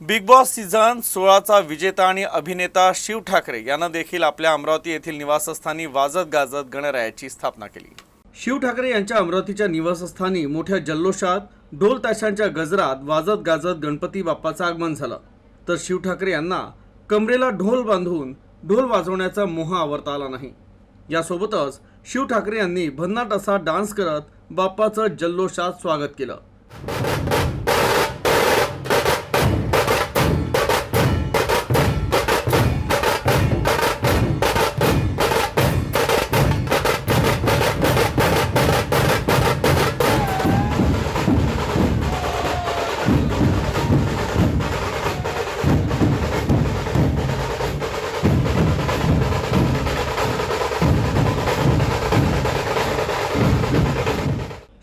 Big boss season सोळाचा विजेता आणि अभिनेता शिव ठाकरे यानं देखील आपल्या अमरावती येथील निवासस्थानी वाजत गाजत गणरायाची स्थापना केली. शिव ठाकरे यांच्या अमरावतीच्या निवासस्थानी मोठ्या जल्लोषात ढोल ताशांच्या गजरात वाजत गाजत गणपती बाप्पाचं आगमन झालं. तर शिव ठाकरे यांना कमरेला ढोल बांधून ढोल वाजवण्याचा मोह आवरता आला नाही. यासोबतच शिव ठाकरे यांनी भन्नाट असा डान्स करत बाप्पाचं जल्लोषात स्वागत केलं.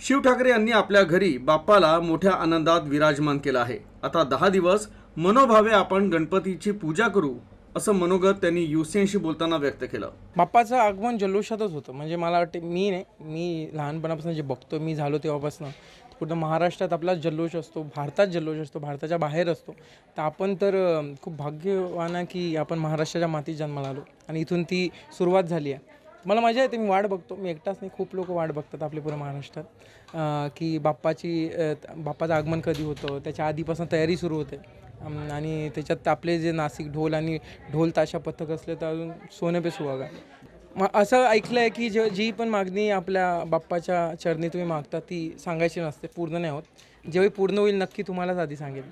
शिव ठाकरे यांनी आपल्या घरी बाप्पाला मोठ्या आनंदात विराजमान केलं आहे. आता दहा दिवस मनोभावे आपण गणपतीची पूजा करू असं मनोगत त्यांनी युसीएनशी बोलताना व्यक्त केलं. बाप्पाचं आगमन जल्लोषातच होतं. म्हणजे मला वाटते मी नाही मी लहानपणापासून जे बघतो मी झालो तेव्हापासून पूर्ण महाराष्ट्रात आपला जल्लोष असतो भारतात जल्लोष असतो भारताच्या बाहेर असतो. तर आपण तर खूप भाग्यवान आहे की आपण महाराष्ट्राच्या मातीत जन्माला आलो. आणि इथून ती सुरुवात झाली आहे. मला मजा येते मी वाट बघतो. मी एकटाच नाही खूप लोक वाट बघतात आपले पूर्ण महाराष्ट्रात. की बाप्पाची बाप्पाचं आगमन कधी होतं? त्याच्या आधीपासून तयारी सुरू होते. आणि त्याच्यात आपले जे नाशिक ढोल आणि ढोल ताशा पथक असले तर अजून सोने पे सुहागा. मग असं ऐकलं आहे की जे जी पण मागणी आपल्या बाप्पाच्या चरणी तुम्ही मागता ती सांगायची नसते पूर्ण नाही होत. जेव्हा पूर्ण होईल नक्की तुम्हालाच आधी सांगेल